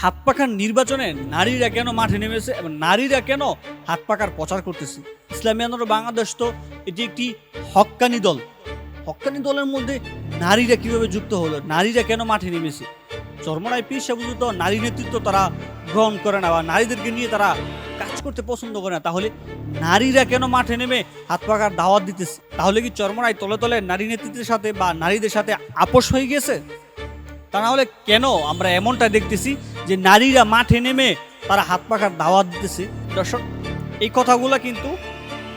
হাত পাখার নির্বাচনে নারীরা কেন মাঠে নেমেছে এবং নারীরা কেন হাত পাখার প্রচার করতেছে? ইসলামী আন্দোলন বাংলাদেশ তো এটি একটি হক্কানি দল। হক্কানি দলের মধ্যে নারীরা কীভাবে যুক্ত হলো? নারীরা কেন মাঠে নেমেছে? চরমনায় পীর সাবুজুত নারী নেতৃত্ব তারা গ্রহণ করে না বা নারীদেরকে নিয়ে তারা কাজ করতে পছন্দ করে না, তাহলে নারীরা কেন মাঠে নেমে হাত পাখার দাওয়াত দিতেছে? তাহলে কি চরমনায় তলে তলে নারী নেতৃত্বের সাথে বা নারীদের সাথে আপোষ হয়ে গেছে তা না হলে কেন আমরা এমনটা দেখতেছি যে নারীরা মাঠে নেমে তারা হাত পাখার দাওয়াত দিতেছে। দর্শক, এই কথাগুলা কিন্তু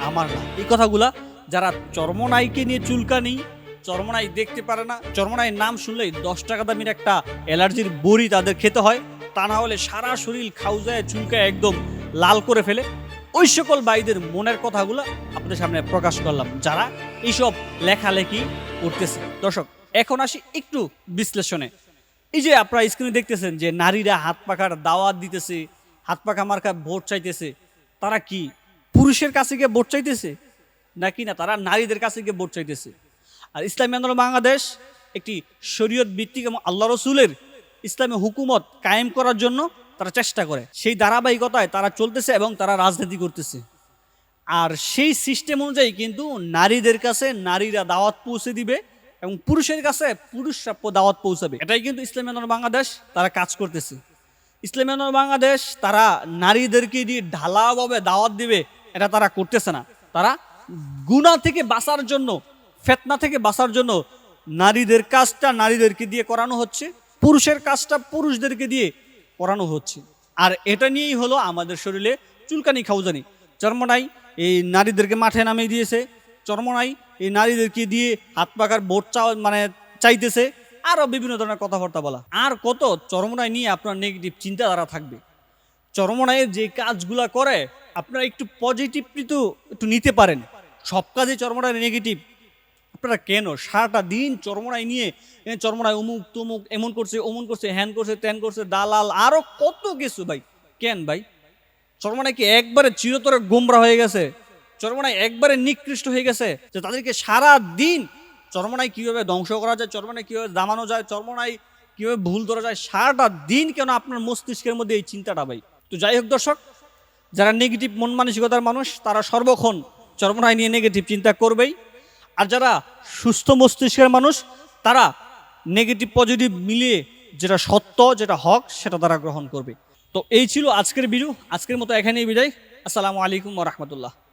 আমার না। এই কথাগুলা যারা চর্মনাইকে নিয়ে চুলকানি, চর্মনাই দেখতে পারে না, চর্মনাইয়ের নাম শুনলেই দশ টাকা দামের একটা অ্যালার্জির বড়ি তাদের খেতে হয়। তা না হলে সারা শরীর খাউজায় চুলকায় একদম লাল করে ফেলে। ওই সকল ভাইদের মনের কথাগুলো আপনাদের সামনে প্রকাশ করলাম। যারা এইসব লেখালেখি করতেছে। দর্শক, এখন আসি একটু বিশ্লেষণে। এই যে আপনারা স্ক্রিনে দেখতেছেন যে নারীরা হাত পাখার দাওয়াত দিতেছে, হাত পাখা মার্কা ভোট চাইতেছে, তারা কি পুরুষের কাছে গিয়ে ভোট চাইতেছে? নাকি না, তারা নারীদের কাছে গিয়ে ভোট চাইতেছে? আর ইসলামী আন্দোলন বাংলাদেশ একটি শরীয়ত ভিত্তিক এবং আল্লাহ রসুলের ইসলামী হুকুমত কায়েম করার জন্য তারা চেষ্টা করে। সেই ধারাবাহিকতায় তারা চলতেছে এবং তারা রাজনীতি করতেছে। আর সেই সিস্টেম অনুযায়ী কিন্তু নারীদের কাছে নারীরা দাওয়াত পৌঁছে দিবে। এবং পুরুষের কাছে পুরুষরা প- দাওয়াত পৌঁছাবে। এটাই কিন্তু ইসলামী আন্দোলন বাংলাদেশ, তারা কাজ করতেছে। ইসলামী আন্দোলন বাংলাদেশ, তারা নারীদেরকে দিয়ে ঢালাওভাবে দাওয়াত দিবে, এটা তারা করতেছে না। তারা গুণা থেকে বাঁচার জন্য, ফেতনা থেকে বাঁচার জন্য নারীদের কাজটা নারীদেরকে দিয়ে করানো হচ্ছে, পুরুষের কাজটা পুরুষদেরকে দিয়ে করানো হচ্ছে। আর এটা নিয়েই হলো আমাদের শরীরে চুলকানি, খাউজানি। চর্মনাই এই নারীদেরকে মাঠে নামিয়ে দিয়েছে চর্মনাই এই নারীদেরকে দিয়ে হাত পাকার ভোট চাওয়া মানে চাইতেছে। আরও বিভিন্ন ধরনের কথাবার্তা বলা। আর কত চরমনাই নিয়ে আপনার নেগেটিভ চিন্তাধারা থাকবে। চরমনাইয়ের যে কাজগুলা করে, আপনারা একটু পজিটিভ তো একটু নিতে পারেন। সব কাজে চরমনাই নেগেটিভ আপনারা কেন? সারাটা দিন চরমনাই নিয়ে, এ চরমনাই অমুক তমুক এমন করছে, অমন করছে, হ্যান করছে, ত্যান করছে, দালাল আরও কত কিছু ভাই। কেন ভাই? চরমনাই কি একবারে চিরতরে গোমরা হয়ে গেছে? চরমনাই একবারে নিকৃষ্ট হয়ে গেছে যে তাদেরকে সারা দিন চরমনাই কীভাবে ধ্বংস করা যায়, চরমনাই কীভাবে দামানো যায়, চরমনাই কীভাবে ভুল ধরা যায় সারাটা দিন কেন আপনার মস্তিষ্কের মধ্যে এই চিন্তাটা ভাই? তো যাই হোক দর্শক, যারা নেগেটিভ মন মানসিকতার মানুষ, তারা সর্বক্ষণ চরমনাই নিয়ে নেগেটিভ চিন্তা করবেই। আর যারা সুস্থ মস্তিষ্কের মানুষ, তারা নেগেটিভ পজিটিভ মিলিয়ে যেটা সত্য, যেটা হক, সেটা তারা গ্রহণ করবে। তো এই ছিল আজকের ভিডিও আজকের মতো এখানেই বিদায়। আসসালামু আলাইকুম রহমতুল্লাহ।